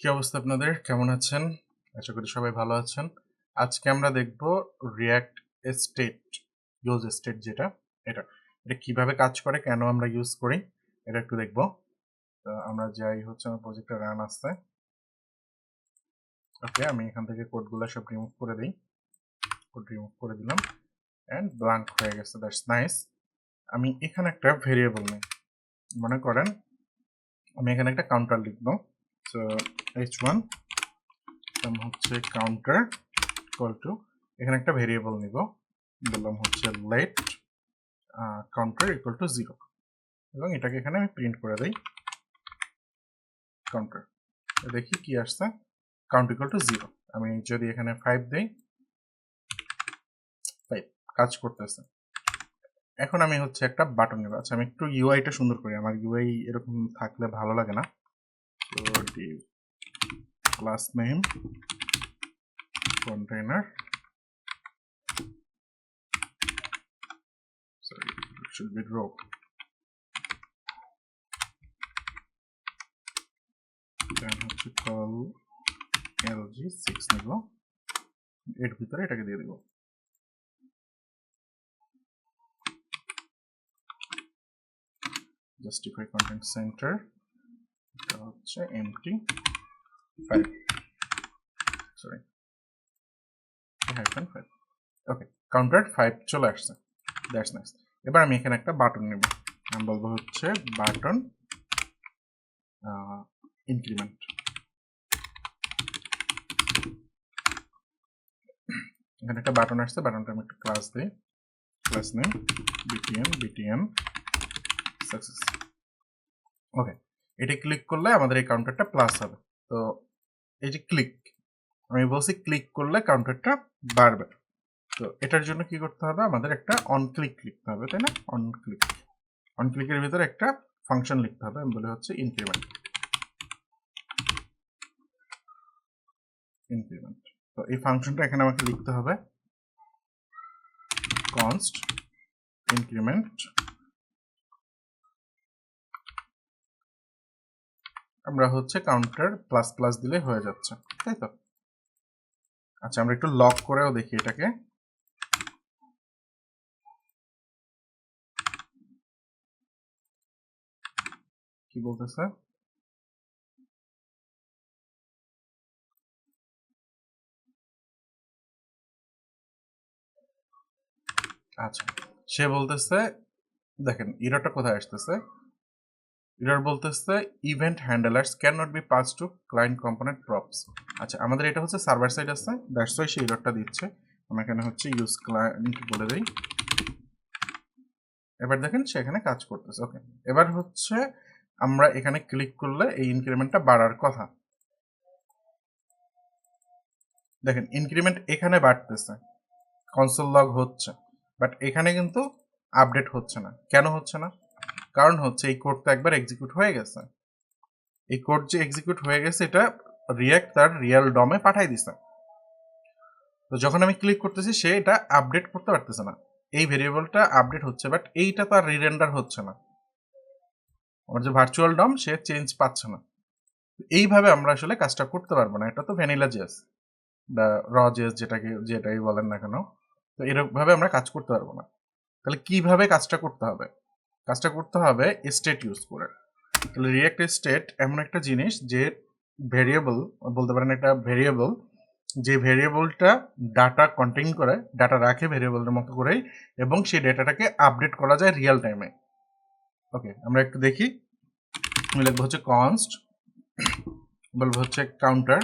কি অবস্থা আপনাদের? কেমন আছেন? আশা করি সবাই ভালো আছেন। আজকে আমরা দেখব রিয়াক্ট স্টেট ইউজ স্টেট যেটা, এটা। এটা কীভাবে কাজ করে, কেন আমরা ইউজ করি, এটা একটু দেখব। তো আমরা যাই হচ্ছে আমার প্রজেক্টটা রান আসছে ওকে আমি এখান থেকে কোডগুলো সব রিমুভ করে দিই। কোড রিমুভ করে দিলাম। অ্যান্ড ব্লাঙ্ক হয়ে গেছে দ্যাটস নাইস আমি এখানে একটা ভেরিয়েবল নিই। মনে করেন, আমি এখানে একটা কাউন্টার লিখব। সো এইচ ওয়ান হচ্ছে কাউন্টার ইকুয়াল টু এখানে একটা ভেরিয়েবল নিব, বললাম হচ্ছে let counter equal to zero এবং এটাকে এখানে আমি প্রিন্ট করে দিই কাউন্টার দেখি কি আসছে কাউন্ট ইকুয়াল টু জিরো আমি যদি এখানে ফাইভ দিই ফাইভ কাজ করতেছে, এখন আমি হচ্ছে একটা বাটন নেব আচ্ছা আমি একটু ইউআইটা সুন্দর করি, আমার ইউআই এরকম থাকলে ভালো লাগে না তো div class name container sorry it should be row then হচ্ছে call lg6 নেব এর ভিতরে এটাকে দিয়ে দেব justify content center এটা হচ্ছে empty. Five sorry hyphen five okay counter five চলে আসছে। দ্যাটস নাইস এবার আমি এখানে একটা বাটন নেব। আমি বলব হচ্ছে বাটন ইনক্রিমেন্ট এখানে একটা বাটন আসছে বাটনটা আমি একটা ক্লাস দিই। Class name BTM BTM success okay এটা ক্লিক করলে আমাদের এই কাউন্টারটা প্লাস হবে। তো এই যে ক্লিক আমি বলছি ক্লিক করলে কাউন্টারটা বাড়বে। তো এটার জন্য কি করতে হবে? আমাদের একটা অন ক্লিক লিখতে হবে, তাই না? অন ক্লিক অন ক্লিকের ভিতরে একটা ফাংশন লিখতে হবে, আমি বলে হচ্ছে ইনক্রিমেন্ট ইনক্রিমেন্ট তো এই ফাংশনটা এখানে আমাকে লিখতে হবে। কনস্ট ইনক্রিমেন্ট আমরা হচ্ছে কাউন্টার প্লাস প্লাস দিলে হয়ে যাচ্ছে, তাই তো? আচ্ছা আমরা একটু লক করেও দেখি এটাকে। কি বলতেছে? আচ্ছা সে বলতেছে, দেখেন ইরাটা কোথায় আসতেছে? এরর বলতেছে event handlers can not be pass to client component props আচ্ছা আমাদের এটা হচ্ছে সার্ভার সাইড আছে দ্যাটস ওয়াই সেই এররটা দিচ্ছে। আমি এখানে হচ্ছে ইউজ ক্লায়েন্ট বলে দিই। এবার দেখেন সে এখানে কাজ করতেছে ওকে এবার হচ্ছে আমরা এখানে ক্লিক করলে এই ইনক্রিমেন্টটা বাড়ার কথা। দেখেন ইনক্রিমেন্ট এখানে বাড়তেছে কনসোল লগ হচ্ছে বাট এখানে কিন্তু আপডেট হচ্ছে না। কেন হচ্ছে না? কারণ হচ্ছে এই কোডটা একবার এক্সিকিউট হয়ে গেছে। এই কোড যে এক্সিকিউট হয়ে গেছে, এটা রিয়াক্ট তার রিয়েল ডমে পাঠাই দিছে। তো যখন আমি ক্লিক করতেছি, সে এটা আপডেট করতে পারতেছে না। এই ভেরিয়েবলটা আপডেট হচ্ছে বাট এইটা তো আর রিরেন্ডার হচ্ছে না। আমার যে ভার্চুয়াল ডম সে চেঞ্জ পাচ্ছে না। এইভাবে আমরা আসলে কাজটা করতে পারব না। এটা তো ভ্যানিলা জেস বা র জেস যেটাকে, যেটাই বলেন না কেন। তো এরকমভাবে আমরা কাজ করতে পারব না। তাহলে কীভাবে কাজটা করতে হবে? কাজটা করতে হবে স্টেট ইউজ করে। তাহলে রিয়েক্ট স্টেট এমন একটা জিনিস যে ভেরিয়েবল বলতে পারেন একটা ভেরিয়েবল যে ভেরিয়েবলটা ডাটা কন্টেইন করে ডাটা রাখে ভেরিয়েবলের মতো করেই, এবং সেই ডেটাটাকে আপডেট করা যায় রিয়েল টাইমে ওকে আমরা একটু দেখি। লিখব হচ্ছে কনস্ট বলব হচ্ছে কাউন্টার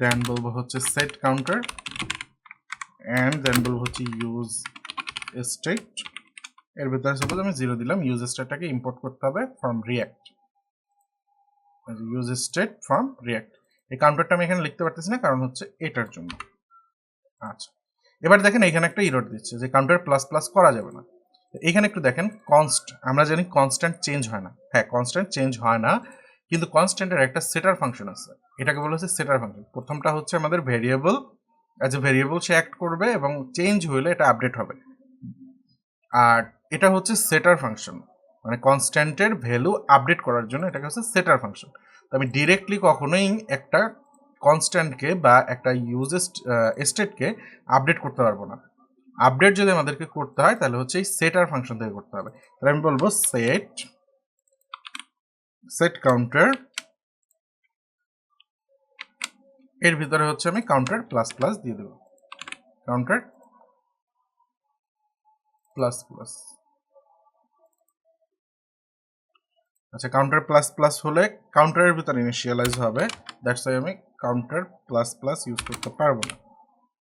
দেন বলব হচ্ছে সেট কাউন্টার অ্যান্ড দেন বলব হচ্ছে ইউজ স্টেট এর ভিতরে সাপোজ আমি জিরো দিলাম ইউজ স্টেটটাকে ইম্পোর্ট করতে হবে from React use state from React এই কাউন্টারটা আমি এখানে লিখতে পারতেছি না, কারণ হচ্ছে এটার জন্য। আচ্ছা। এবার দেখেন এখানে একটা ইরোড দিচ্ছে, যে কাউন্টার প্লাস প্লাস করা যাবে না। এখানে একটু দেখেন কনস্ট আমরা জানি কনস্ট্যান্ট চেঞ্জ হয় না। হ্যাঁ কনস্ট্যান্ট চেঞ্জ হয় না, কিন্তু কনস্ট্যান্টের একটা সেটার ফাংশন আছে। এটাকে বলা হচ্ছে সেটার ফাংশন প্রথমটা হচ্ছে আমাদের ভেরিয়েবল অ্যাজ এ ভেরিয়েবল সে অ্যাক্ট করবে এবং চেঞ্জ হলে এটা আপডেট হবে। আর এটা হচ্ছে সেটার ফাংশন মানে কনস্ট্যান্টের ভ্যালু আপডেট করার জন্য এটাকে হচ্ছে সেটার ফাংশন তো আমি ডিরেক্টলি কখনোই একটা কনস্ট্যান্টকে বা একটা ইউজ স্টেটকে আপডেট করতে পারব না। আপডেট যদি আমাদেরকে করতে হয়, তাহলে হচ্ছে এই সেটার ফাংশন থেকে করতে হবে। তাহলে আমি বলব সেট সেট কাউন্টার এর ভিতরে হচ্ছে আমি কাউন্টার প্লাস প্লাস দিয়ে দেবো। কাউন্টার প্লাস প্লাস আচ্ছা কাউন্টার প্লাস প্লাস হলে কাউন্টারের ভিতরে ইনিশিয়ালাইজ হবে। দ্যাটস ওয়াই আমি কাউন্টার প্লাস প্লাস ইউজ করতে পারব না।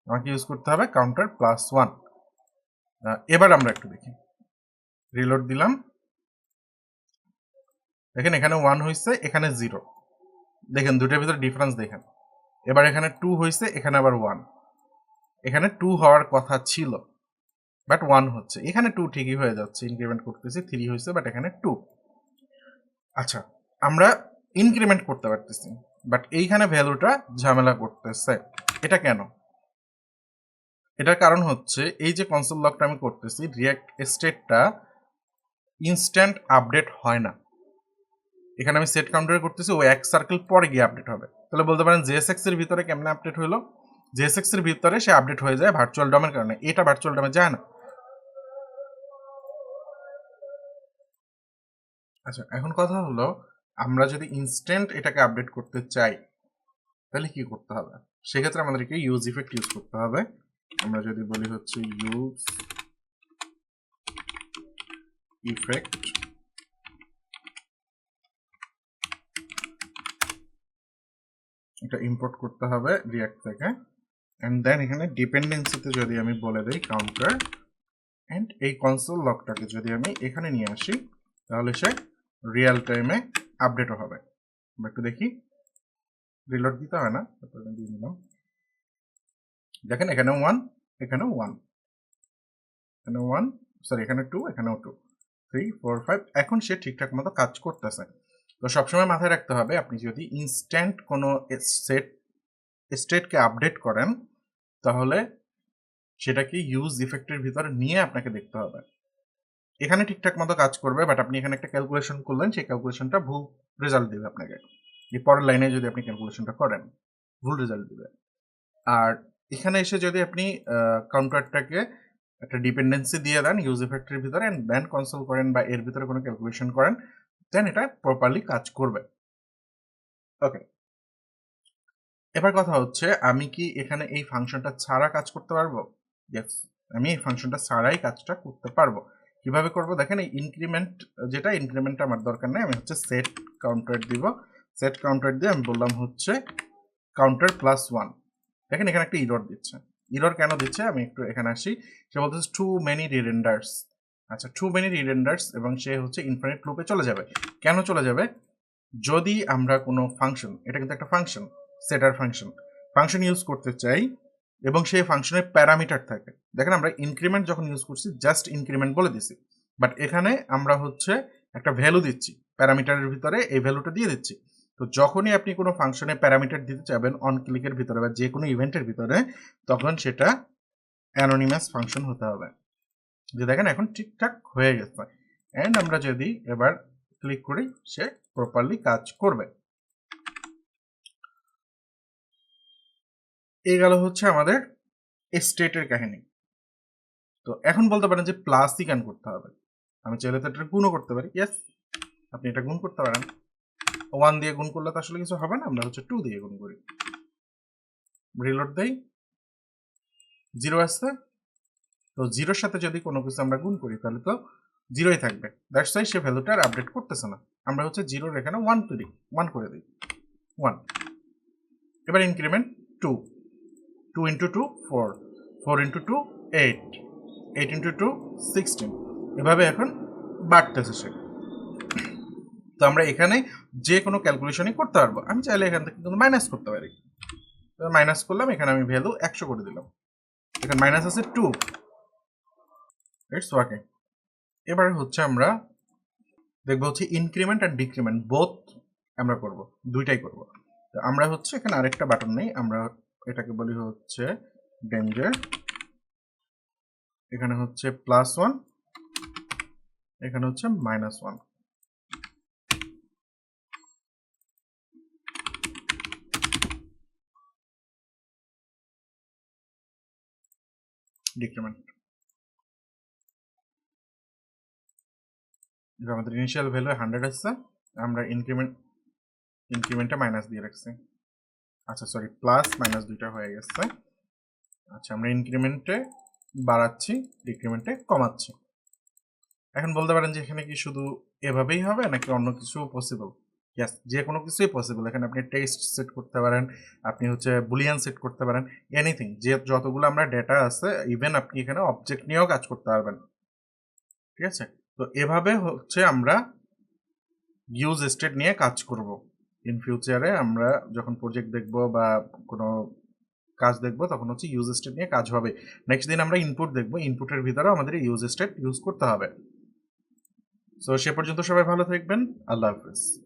আমাকে ইউজ করতে হবে কাউন্টার প্লাস ওয়ান এবার আমরা একটু দেখি। রিলোড দিলাম। দেখেন, এখানে ওয়ান হয়েছে এখানে জিরো দেখেন দুটোর ভিতরে ডিফারেন্স দেখেন। এবার এখানে টু হয়েছে এখানে আবার ওয়ান এখানে টু হওয়ার কথা ছিল বাট ওয়ান হচ্ছে। এখানে টু ঠিকই হয়ে যাচ্ছে ইনক্রিমেন্ট করতেছি থ্রি হয়েছে বাট এখানে টু আচ্ছা আমরা ইনক্রিমেন্ট করতে পারতেছি বাট এইখানে ভ্যালুটা ঝামেলা করতেছে। এটা কেন? এটার কারণ হচ্ছে, এই যে কনসোল লকটা আমি করতেছি রিয়াক্ট স্টেটটা ইনস্ট্যান্ট আপডেট হয় না। এখানে আমি সেট কাউন্টার করতেছি, ও এক সার্কেল পরে গিয়ে আপডেট হবে। তাহলে বলতে পারেন জেএসএক্স এর ভিতরে কেমনে আপডেট হলো জেএসএক্স এর ভিতরে সে আপডেট হয়ে যায় ভার্চুয়াল ডমের কারণে। এটা ভার্চুয়াল ডমে যায় না। আচ্ছা এখন কথা হলো, আমরা যদি ইনস্ট্যান্ট এটাকে আপডেট করতে চাই, তাহলে কি করতে হবে? সেক্ষেত্রে আমাদেরকে ইউজ ইফেক্ট ইউজ করতে হবে। আমরা যদি বলি হচ্ছে ইউজ ইফেক্ট এটা ইম্পোর্ট করতে হবে রিয়াক্ট থেকে। অ্যান্ড দেন এখানে ডিপেন্ডেন্সিতে যদি আমি বলে দিই কাউন্টার অ্যান্ড এই কনসোল লকটাকে যদি আমি এখানে নিয়ে আসি, তাহলে সে রিয়েল টাইমে আপডেটও হবে। আমরা একটু দেখি। রিলোড দিতে হয় না দিয়ে নিলাম। দেখেন এখানে ওয়ান এখানেও ওয়ান এখানে ওয়ান সরি এখানে টু এখানেও টু থ্রি ফোর ফাইভ এখন সে ঠিকঠাক মতো কাজ করতেছে। তো সবসময় মাথায় রাখতে হবে, আপনি যদি ইনস্ট্যান্ট কোনো সেট স্টেটকে আপডেট করেন, তাহলে সেটাকে ইউজ ইফেক্টের ভিতরে নিয়ে আপনাকে দেখতে হবে। এখানে ঠিকঠাক মতো কাজ করবে বাট আপনি এখানে একটা ক্যালকুলেশন করলেন, সেই ক্যালকুলেশনটা ভুল রেজাল্ট দেবে আপনাকে। এই পরের লাইনে যদি আপনি ক্যালকুলেশনটা করেন, ভুল রেজাল্ট দেবে। আর এখানে এসে যদি আপনি কাউন্টারটাকে একটা ডিপেন্ডেন্সি দিয়ে দেন ইউজ ইফেক্টের ভিতরে অ্যান্ড দেন কনসোল করেন বা এর ভিতরে কোনো ক্যালকুলেশন করেন দেন এটা প্রপারলি কাজ করবে। ওকে এবার কথা হচ্ছে, আমি কি এখানে এই ফাংশনটা ছাড়া কাজ করতে পারব? আমি এই ফাংশনটা ছাড়াই কাজটা করতে পারব। কীভাবে করব? দেখেন এই ইনক্রিমেন্ট যেটা ইনক্রিমেন্টটা আমার দরকার নেই, আমি হচ্ছে সেট কাউন্টার দিব। সেট কাউন্টার দিয়ে আমি বললাম হচ্ছে কাউন্টার প্লাস ওয়ান দেখেন এখানে একটা ইরর দিচ্ছে। ইরর কেন দিচ্ছে? আমি একটু এখানে আসি। সে বলতেছে টু মেনি রিরেন্ডার্স আচ্ছা টু মেনি রিরেন্ডার্স এবং সে হচ্ছে ইনফিনিট লুপে চলে যাবে। কেন চলে যাবে? যদি আমরা কোনো ফাংশন এটা কিন্তু একটা ফাংশন সেটার ফাংশন ফাংশন ইউজ করতে চাই এবং সেই ফাংশনের প্যারামিটার থাকে। দেখেন আমরা ইনক্রিমেন্ট যখন ইউজ করছি জাস্ট ইনক্রিমেন্ট বলে দিছি। বাট এখানে আমরা হচ্ছে একটা ভ্যালু দিচ্ছি প্যারামিটারের ভিতরে এই ভ্যালুটা দিয়ে দিচ্ছি। তো যখনই আপনি কোনো ফাংশনে প্যারামিটার দিতে চাবেন অন ক্লিকের ভিতরে বা যে কোনো ইভেন্টের ভিতরে, তখন সেটা অ্যানোনিমাস ফাংশন হতে হবে। যে দেখেন এখন ঠিকঠাক হয়ে গেছে। অ্যান্ড আমরা যদি এবার ক্লিক করি, সে প্রপারলি কাজ করবে। এই গেল হচ্ছে আমাদের স্টেটের কাহিনী। তো এখন বলতে পারেন যে প্লাসই কেন করতে হবে। আমি চাইলে তো এটা গুণও করতে পারি। ইয়েস আপনি এটা গুণ করতে পারেন। ওয়ান দিয়ে গুণ করলে তো আসলে কিছু হবে না, আমরা হচ্ছে টু দিয়ে গুণ করি। রিলোড দেই। জিরো আসছে। তো জিরোর সাথে যদি কোনো কিছু আমরা গুণ করি, তাহলে তো জিরোই থাকবে। দ্যাটস ওয়াই সে ভ্যালুটা আর আপডেট করতেছে না। আমরা হচ্ছে জিরোর এখানে ওয়ান করি ওয়ান করে দিই। ওয়ান এবার increment two two into two four four into two eight eight into two sixteen এভাবে এখন বাড়তেছে সে তো আমরা এখানে যে কোনো ক্যালকুলেশনই করতে পারব। আমি চাইলে এখান থেকে কিন্তু মাইনাস করতে পারি। মাইনাস করলাম, এখানে আমি ভ্যালু একশো করে দিলাম। এখানে মাইনাস আছে টু ইটস ওয়ার্কিং এবার হচ্ছে আমরা দেখব হচ্ছে ইনক্রিমেন্ট অ্যান্ড ডিক্রিমেন্ট বোথ আমরা করব, দুইটাই করব। তো আমরা হচ্ছে এখানে আরেকটা বাটন নেই, আমরা এটাকে বলি হচ্ছে ডেঞ্জার এখানে হচ্ছে প্লাস ওয়ান এখানে হচ্ছে মাইনাস ওয়ান ডিক্রিমেন্ট আমাদের ইনিশিয়াল ভ্যালু হান্ড্রেড আসছে, আমরা ইনক্রিমেন্ট ইনক্রিমেন্টে মাইনাস দিয়ে রাখছি। আচ্ছা সরি প্লাস মাইনাস দুইটা হয়ে গেছে। আচ্ছা আমরা ইনক্রিমেন্টে বাড়াচ্ছি ডিক্রিমেন্টে কমাচ্ছি। এখন বলতে পারেন যে এখানে কি শুধু এভাবেই হবে, নাকি অন্য কিছু পসিবল ইয়াস যে কোনো কিছুই পসিবল এখানে আপনি টেক্সট সেট করতে পারেন, আপনি হচ্ছে বুলিয়ান সেট করতে পারেন এনিথিং যে যতগুলো আমরা ডেটা আছে ইভেন আপনি এখানে অবজেক্ট নিয়েও কাজ করতে পারবেন। ঠিক আছে? তো এভাবে হচ্ছে আমরা ইউজ স্টেট নিয়ে কাজ করব। ইন ফিউচারে আমরা যখন প্রজেক্ট দেখব বা কোনো কাজ দেখব, তখন হচ্ছে ইউজ স্টেট নিয়ে কাজ হবে। নেক্সট দিন আমরা ইনপুট দেখব ইনপুটের ভিতরে আমাদের ইউজ স্টেট ইউজ করতে হবে। সো সে পর্যন্ত সবাই ভালো থাকবেন। আল্লাহ হাফিজ।